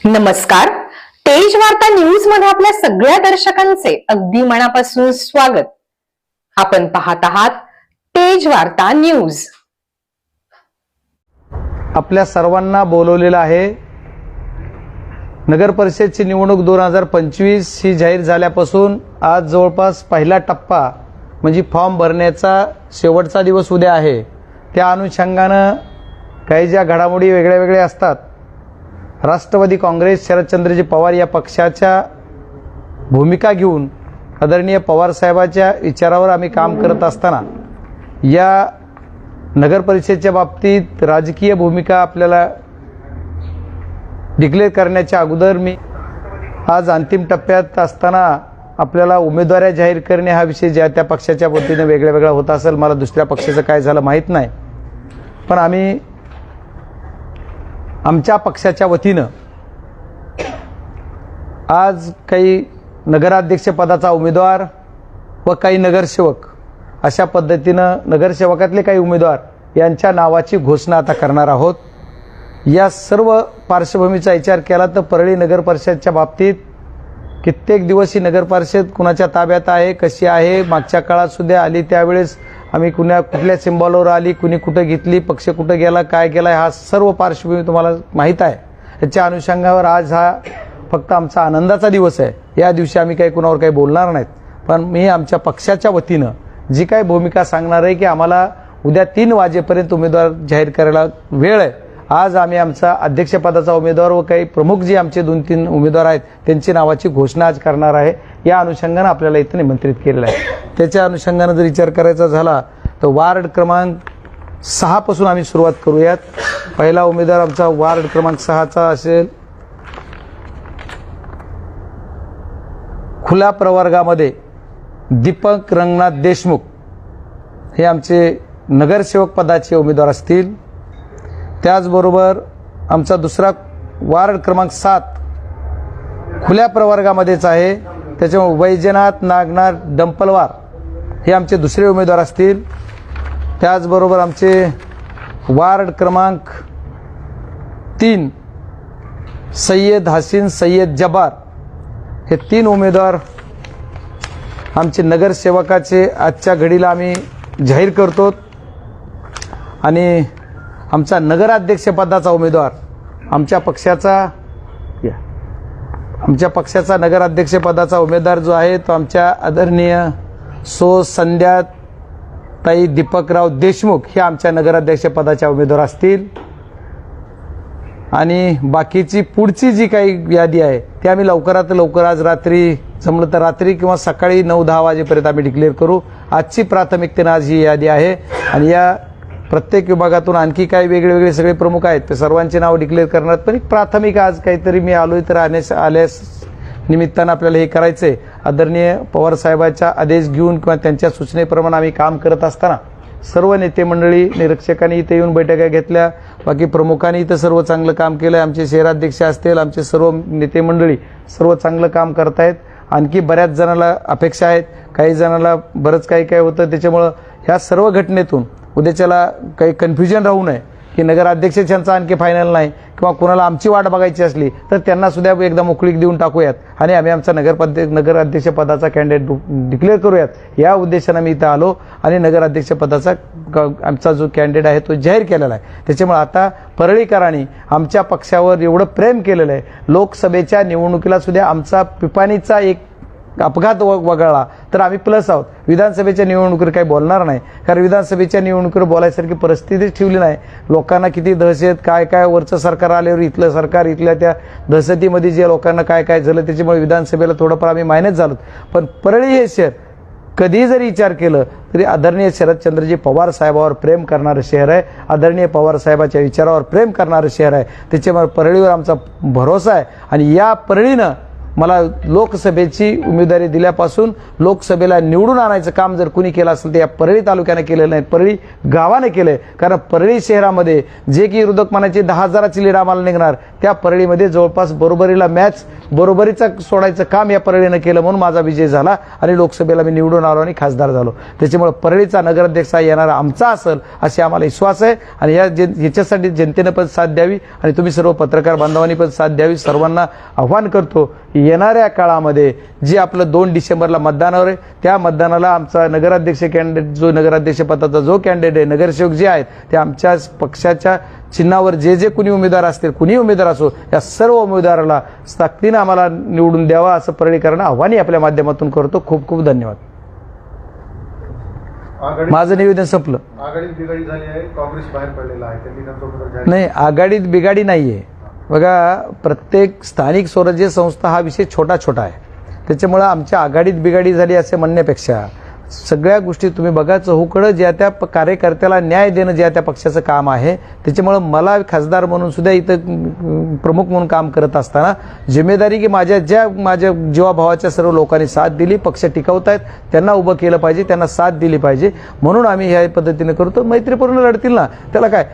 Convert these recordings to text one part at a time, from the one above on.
नमस्कार. तेज वार्ता न्यूजमध्ये आपल्या सगळ्या दर्शकांचे अगदी मनापासून स्वागत. आपण पाहत आहात तेज वार्ता न्यूज आपल्या सर्वांना बोलवलेलं आहे नगर परिषदची निवडणूक दोन हजार पंचवीस ही जाहीर झाल्यापासून आज जवळपास पहिला टप्पा म्हणजे फॉर्म भरण्याचा शेवटचा दिवस उद्या आहे. त्या अनुषंगानं काही ज्या घडामोडी वेगळ्या वेगळ्या असतात राष्ट्रवादी काँग्रेस शरदचंद्रजी पवार या पक्षाच्या भूमिका घेऊन आदरणीय पवारसाहेबाच्या विचारावर आम्ही काम करत असताना या नगरपरिषदेच्या बाबतीत राजकीय भूमिका आपल्याला डिक्लेअर करण्याच्या अगोदर मी आज अंतिम टप्प्यात असताना आपल्याला उमेदवाऱ्या जाहीर करणे हा विषय ज्या त्या पक्षाच्या वतीने वेगळा वेगळा होत असेल. मला दुसऱ्या पक्षाचं काय झालं माहीत नाही. पण आम्ही आमच्या पक्षाच्या वतीनं आज काही नगराध्यक्षपदाचा उमेदवार व काही नगरसेवक अशा पद्धतीनं नगरसेवकातले काही उमेदवार यांच्या नावाची घोषणा आता करणार आहोत. या सर्व पार्श्वभूमीचा विचार केला तर परळी नगर परिषदच्या बाबतीत कित्येक दिवस ही नगर परिषद कुणाच्या ताब्यात आहे कशी आहे मागच्या काळात सुद्धा आली त्यावेळेस आम्ही कुण्या कुठल्या सिम्बॉलवर आली कुणी कुठं घेतली पक्ष कुठं गेला काय गेला हा सर्व पार्श्वभूमी तुम्हाला माहीत आहे. याच्या अनुषंगावर आज हा फक्त आमचा आनंदाचा दिवस आहे. या दिवशी आम्ही काही कुणावर काही बोलणार नाहीत. पण मी आमच्या पक्षाच्या वतीनं जी काही भूमिका सांगणार आहे की आम्हाला उद्या तीन वाजेपर्यंत उमेदवार जाहीर करायला वेळ आहे. आज आम्ही आमचा अध्यक्षपदाचा उमेदवार व काही प्रमुख जे आमचे दोन तीन उमेदवार आहेत त्यांची नावाची घोषणा आज करणार आहे. या अनुषंगानं आपल्याला इथं निमंत्रित केलेलं आहे. त्याच्या अनुषंगानं जर विचार करायचा झाला तर वार्ड क्रमांक सहापासून आम्ही सुरुवात करूयात. पहिला उमेदवार आमचा वार्ड क्रमांक सहाचा असेल. खुल्या प्रवर्गामध्ये दीपक रंगनाथ देशमुख हे आमचे नगरसेवक पदाचे उमेदवार असतील. त्याचबरोबर आमचा दुसरा वार्ड क्रमांक सात खुल्या प्रवर्गामध्येच आहे. त्याच्यामुळे वैजनाथ नागनाथ डंपलवार हे आमचे दुसरे उमेदवार असतील. त्याचबरोबर आमचे वार्ड क्रमांक तीन सय्यद हसीन सय्यद जबार हे तीन उमेदवार आमचे नगरसेवकाचे आजच्या घडीला आम्ही जाहीर करतो. आणि आमचा नगराध्यक्षपदाचा उमेदवार आमच्या पक्षाचा आमच्या पक्षाचा नगराध्यक्षपदाचा उमेदवार जो आहे तो आमच्या आदरणीय सो संध्या ताई दीपकराव देशमुख हे आमच्या नगराध्यक्षपदाच्या उमेदवार असतील. आणि बाकीची पुढची जी काही यादी आहे ती आम्ही लवकरात लवकर आज रात्री जमलं तर रात्री किंवा सकाळी नऊ दहा वाजेपर्यंत आम्ही डिक्लेअर करू. आजची प्राथमिकतेनं आज ही यादी आहे. आणि या प्रत्येक विभागातून आणखी काही वेगळे वेगळे सगळे प्रमुख आहेत. ते सर्वांचे नाव डिक्लेअर करणार पण एक प्राथमिक आज काहीतरी मी आलोय तर आण्यास आल्यास निमित्तानं आपल्याला हे करायचं आहे आदरणीय पवार साहेबांचा आदेश घेऊन किंवा त्यांच्या सूचनेप्रमाणे आम्ही काम करत असताना सर्व नेते मंडळी निरीक्षकांनी इथे येऊन बैठका घेतल्या. बाकी प्रमुखांनी इथं सर्व चांगलं काम केलं आमचे शहराध्यक्ष असतील आमचे सर्व नेते मंडळी सर्व चांगलं काम करतायत. आणखी बऱ्याच जणाला अपेक्षा आहेत. काही जणाला बरंच काही काय होतं. त्याच्यामुळं ह्या सर्व घटनेतून उद्याच्याला काही कन्फ्युजन राहू नये की नगराध्यक्ष यांचा आणखी फायनल नाही किंवा कोणाला आमची वाट बघायची असली तर त्यांना सुद्धा एकदा मोकळीक देऊन टाकूयात आणि आम्ही आमचा नगरपद्य नगराध्यक्ष पदाचा कॅन्डिडेट डिक्लेअर करूयात. या उद्देशानं मी इथं आलो आणि नगराध्यक्ष पदाचा क- आमचा जो कॅन्डिडेट आहे तो जाहीर केलेला आहे. त्याच्यामुळे आता परळीकरांनी आमच्या पक्षावर एवढं प्रेम केलेलं आहे. लोकसभेच्या निवडणुकीला सुद्धा आमचा पिपाणीचा एक अपघात व- वगळला तर आम्ही प्लस आहोत. विधानसभेच्या निवडणुकीवर काही बोलणार नाही. कारण विधानसभेच्या निवडणुकीवर बोलायसारखी परिस्थितीच ठेवली नाही. लोकांना किती दहशत काय काय वरचं सरकार आल्यावर इथलं सरकार इथल्या त्या दहशतीमध्ये जे लोकांना काय काय झालं त्याच्यामुळे विधानसभेला थोडंफार आम्ही मायनस झालो पण परळी हे शहर कधी जरी विचार केलं तरी आदरणीय शरदचंद्रजी पवार साहेबावर प्रेम करणारं शहर आहे. आदरणीय पवार साहेबाच्या विचारावर प्रेम करणारं शहर आहे. त्याच्यामुळे परळीवर आमचा भरोसा आहे. आणि या परळीनं मला लोकसभेची उमेदवारी दिल्यापासून लोकसभेला निवडून आणायचं काम जर कुणी केलं असेल तर या परळी तालुक्यानं केलेलं नाही परळी गावाने केलं आहे कारण परळी शहरामध्ये जे की विरोधक म्हणायचे दहा हजाराची लीड आम्हाला निघणार त्या परळीमध्ये जवळपास बरोबरीला मॅच बरोबरीचा सोडायचं काम या परळीनं केलं म्हणून माझा विजय झाला आणि लोकसभेला मी निवडून आलो आणि खासदार झालो. त्याच्यामुळे परळीचा नगराध्यक्ष येणारा आमचा असेल असे आम्हाला विश्वास आहे. आणि या जे याच्यासाठी जनतेनं पण साथ द्यावी आणि तुम्ही सर्व पत्रकार बांधवांनी पण साथ द्यावी. सर्वांना आव्हान करतो येणाऱ्या काळामध्ये जे आपलं दोन डिसेंबरला मतदानावर आहे त्या मतदानाला आमचा नगराध्यक्ष कॅन्डिडेट जो नगराध्यक्ष पदाचा जो कॅन्डिडेट आहे नगरसेवक जे आहेत ते आमच्या पक्षाच्या चिन्हावर जे जे कुणी उमेदवार असतील कुणी उमेदवार असो या सर्व उमेदवाराला ताकदीनं आम्हाला निवडून द्यावा असं परळीकरांना आव्हानही आपल्या माध्यमातून करतो. खूप खूप धन्यवाद. माझं निवेदन संपलं. आघाडीत बिघाडी झाली आहे काँग्रेस बाहेर पडलेला आहे त्यांनी त्यांचा उमेदवार जाहीर नाही आघाडीत बिघाडी नाहीये. बघा प्रत्येक स्थानिक स्वराज्य संस्था हा विषय छोटा छोटा आहे. त्याच्यामुळं आमच्या आघाडीत बिघाडी झाली असे म्हणण्यापेक्षा सगळ्या गोष्टी तुम्ही बघा चहूकडं ज्या त्या प- कार्यकर्त्याला न्याय देणं ज्या त्या पक्षाचं काम आहे त्याच्यामुळं मला खासदार म्हणून सुद्धा इथं प्रमुख म्हणून काम करत असताना जिम्मेदारी की माझ्या ज्या माझ्या जीवाभावाच्या सर्व लोकांनी साथ दिली पक्ष टिकवतायत त्यांना उभं केलं पाहिजे त्यांना साथ दिली पाहिजे म्हणून आम्ही ह्या पद्धतीने करतो. मैत्रीपूर्ण लढतील ना? त्याला काय?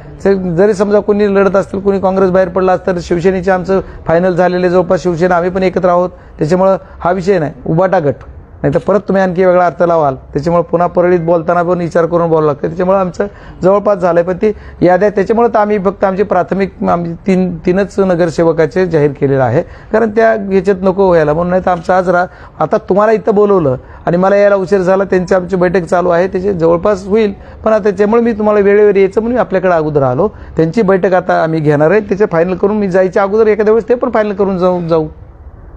जरी समजा कोणी लढत असतील कोणी काँग्रेस बाहेर पडला असतं तर शिवसेनेचे आमचं फायनल झालेले जवळपास शिवसेना आम्ही पण एकत्र आहोत. त्याच्यामुळं हा विषय नाही. उबाटा गट. नाही तर परत तुम्ही आणखी वेगळा अर्थ लावाल. त्याच्यामुळे पुन्हा परळीत बोलताना पण विचार करून बोलावं लागतं. त्याच्यामुळे आमचं जवळपास झालं आहे पण ती याद्या त्याच्यामुळे तर आम्ही फक्त आमची प्राथमिक आमची तीन तीनच नगरसेवकाचे जाहीर केलेलं आहे. कारण त्या ह्याच्यात नको व्हायला. म्हणून नाही तर आमचं आज रा आता तुम्हाला इथं बोलवलं आणि मला यायला उशीर झाला. त्यांची आमची बैठक चालू आहे. त्याचे जवळपास होईल. पण आता त्याच्यामुळे मी तुम्हाला वेळेवर यायचं म्हणून मी आपल्याकडे अगोदर आलो. त्यांची बैठक आता आम्ही घेणार आहे. त्याचे फायनल करून मी जायच्या अगोदर एखाद्या वेळेस ते पण फायनल करून जाऊ जाऊ.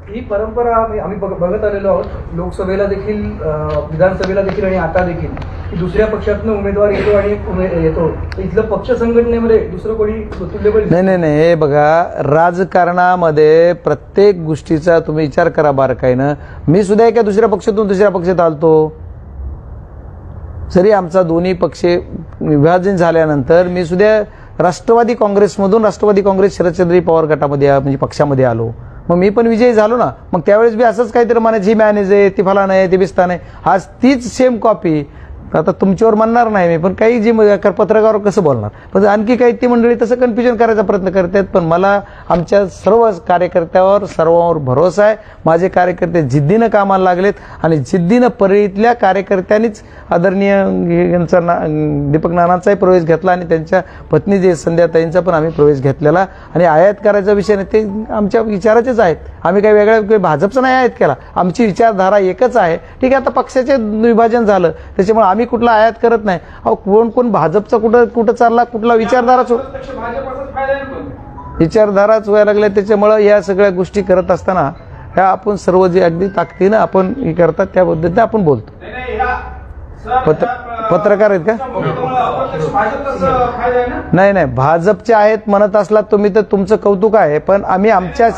ही परंपरा आम्ही बघ- बघत आलेलो आहोत. लोकसभेला देखील विधानसभेला देखील आणि आता देखील. की दुसऱ्या पक्षातनं उमेदवार येतो आणि येतो. इथलं पक्ष संघटनेमध्ये दुसरं कोणी तुल्यबळ नाही नाही नाही. हे बघा राजकारणामध्ये प्रत्येक गोष्टीचा तुम्ही विचार करा बारकाईनं. मी सुद्धा एका दुसऱ्या पक्षातून दुसऱ्या पक्षात आलतो. जरी आमचा दोन्ही पक्ष विभाजन झाल्यानंतर मी सुद्धा राष्ट्रवादी काँग्रेसमधून राष्ट्रवादी काँग्रेस शरदचंद्री पवार गटामध्ये म्हणजे पक्षामध्ये आलो. मग मी पण विजयी झालो ना मग त्यावेळेस बी असंच काहीतरी म्हणायचं ही मॅनेज आहे ती फलाना आहे ती बिस्तान आहे. आज तीच सेम कॉपी आता तुमच्यावर म्हणणार नाही मी पण काही जे म- पत्रकारावर कसं बोलणार? पण आणखी काही ती मंडळी तसं कन्फ्युजन करायचा प्रयत्न करतात पण मला आमच्या सर्व कार्यकर्त्यावर सर्वांवर भरोसा आहे. माझे कार्यकर्ते जिद्दीनं कामाला लागलेत आणि जिद्दीनं परळीतल्या कार्यकर्त्यांनीच आदरणीय यांचा ना दीपक नानांचाही प्रवेश घेतला आणि त्यांच्या पत्नी जे संध्याताईंचा पण आम्ही प्रवेश घेतलेला. आणि आयात करायचा विषय नाही ते आमच्या विचाराचेच आहेत. आम्ही काही वेगळ्या काही भाजपचा नाही आयात केला. आमची विचारधारा एकच आहे. ठीक आहे आता पक्षाचे विभाजन झालं त्याच्यामुळे आम्ही कुठला आयात करत नाही. अहो कोण कोण भाजपचा कुठं कुठं चालला कुठला विचारधाराच विचारधाराच व्हायला लागल्या. त्याच्यामुळं या सगळ्या गोष्टी करत असताना ह्या आपण सर्व जे अगदी ताकदीनं आपण हे करतात त्या पद्धतीने आपण बोलतो. पत्र पत्रकार आहेत का? नाही नाही भाजपचे आहेत म्हणत असला तुम्ही तर तुमचं कौतुक आहे पण आम्ही आमच्या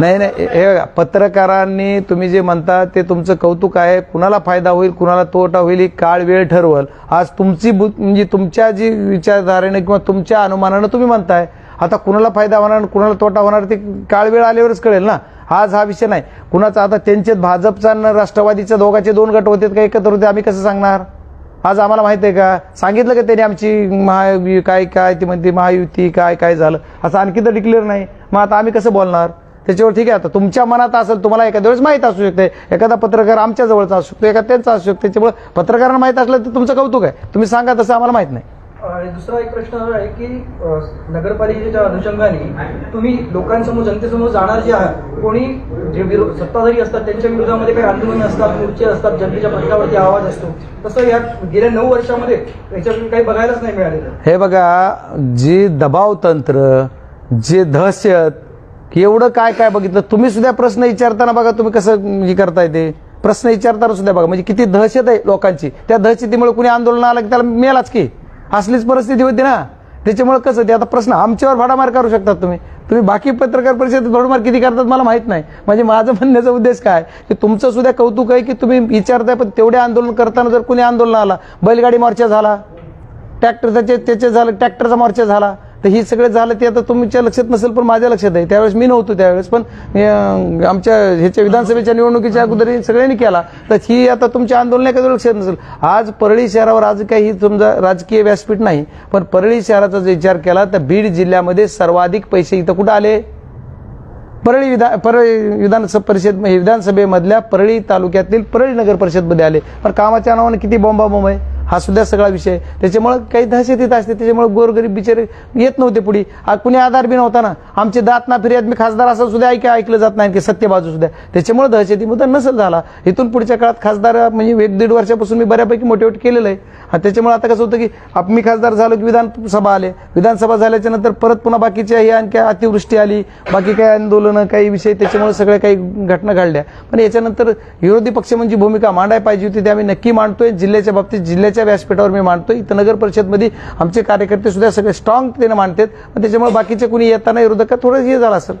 नाही नाही हे बघा पत्रकारांनी तुम्ही जे म्हणता ते तुमचं कौतुक आहे. कुणाला फायदा होईल कुणाला तोटा होईल ही काळ वेळ ठरवल. आज तुमची बु- म्हणजे तुमच्या जी विचारधारेने किंवा तुमच्या अनुमानानं तुम्ही म्हणताय आता कुणाला फायदा होणार कुणाला तोटा होणार ते काळ वेळ आल्यावरच कळेल ना? आज हा विषय नाही. कुणाचा आता त्यांचे भाजपचा आणि राष्ट्रवादीच्या दोघांचे दोन गट होते का एकत्र होते आम्ही कसं सांगणार? आज आम्हाला माहिती आहे का? सांगितलं का त्यांनी आमची महा काय काय ती म्हणते महायुती काय काय झालं? असं आणखी तर डिक्लेअर नाही. मग आता आम्ही कसं बोलणार? त्याच्यावर ठीक आहे आता तुमच्या मनात असेल तुम्हाला एखाद्या वेळेस माहीत असू शकते. एखादा पत्रकार आमच्या जवळचा असू शकतो एखादा त्यांचा असू शकतो. त्याच्यामुळे पत्रकारांना माहीत असलं तर तुमचं कौतुक आहे. तुम्ही सांगा तसं आम्हाला माहीत नाही. आणि दुसरा एक प्रश्न असा आहे की नगरपालिकेच्या अनुषंगाने तुम्ही लोकांसमोर जनतेसमोर जाणार जे आहात कोणी जे विरोध सत्ताधारी असतात त्यांच्या विरोधामध्ये काही आंदोलन असतात मोर्चे असतात जनतेच्या प्रश्नावरती आवाज असतो. तसं या गेल्या नऊ वर्षामध्ये याच्यातून काही बघायलाच नाही मिळालेलं. हे बघा जे दबाव तंत्र जे दहशत एवढं काय काय बघितलं तुम्ही सुद्धा प्रश्न विचारताना बघा तुम्ही कसं हे करताय ते. प्रश्न विचारताना सुद्धा बघा म्हणजे किती दहशत आहे लोकांची. त्या दहशतीमुळे कुणी आंदोलन आलं की त्याला मिळालाच की? असलीच परिस्थिती होती ना. त्याच्यामुळे कसं ते आता प्रश्न आमच्यावर भाडामार करू शकतात तुम्ही. तुम्ही बाकी पत्रकार परिषदेत भाडमार किती करतात मला माहीत नाही. म्हणजे माझं म्हणण्याचा उद्देश काय? की तुमचं सुद्धा कौतुक आहे की तुम्ही विचारताय पण तेवढे आंदोलन करताना जर कुणी आंदोलन आला बैलगाडी मोर्चा झाला ट्रॅक्टरचा त्याचे झालं ट्रॅक्टरचा मोर्चा झाला तर ही सगळं झालं ते आता तुमच्या लक्षात नसेल पण माझ्या लक्षात आहे. त्यावेळेस मी नव्हतो त्यावेळेस पण आमच्या ह्याच्या विधानसभेच्या निवडणुकीच्या अगोदर हे सगळ्यांनी केला. तर ही आता तुमच्या आंदोलन एखाद्या लक्षात नसेल. आज परळी शहरावर आज काही समजा राजकीय व्यासपीठ नाही पण परळी शहराचा जर विचार केला तर बीड जिल्ह्यामध्ये सर्वाधिक पैसे इथं कुठं आले? परळी विधान परळी विधानसभा परिषद हे विधानसभेमधल्या परळी तालुक्यातील परळी नगर परिषदमध्ये आले. पण कामाच्या नावानं किती बॉम्बाबॉम्ब आहे? हा सुद्धा सगळा विषय. त्याच्यामुळं काही दहशतीत असते त्याच्यामुळे गोरगरीब बिचारे येत नव्हते पुढे. कुणी आधार बी नव्हता ना. आमचे दात ना फिर्याद मी खासदार असं सुद्धा ऐक ऐकलं जात नाही की सत्य बाजू सुद्धा. त्याच्यामुळे दहशती मुद्दा नसेल झाला. इथून पुढच्या काळात खासदार म्हणजे एक दीड वर्षापासून मी बऱ्यापैकी मोटिवेट केलेलं आहे. आणि त्याच्यामुळे आता कसं होतं की आप- मी खासदार झालो की विधानसभा आले. विधानसभा झाल्याच्यानंतर परत पुन्हा बाकीच्या हे आणखी अतिवृष्टी आली. बाकी काही आंदोलनं काही विषय त्याच्यामुळे सगळ्या काही घटना घडल्या. पण याच्यानंतर विरोधी पक्ष म्हणजे भूमिका मांडायला पाहिजे होती ते आम्ही नक्की मांडतोय. जिल्ह्याच्या बाबतीत जिल्ह्याच्या व्यासपीठावर मी मांडतोय. इथं नगर परिषदमध्ये आमचे कार्यकर्ते सुद्धा सगळे स्ट्रॉंग त्याने मांडतात. पण त्याच्यामुळे बाकीचे कुणी येताना विरोधकात थोडं हे झालं असेल?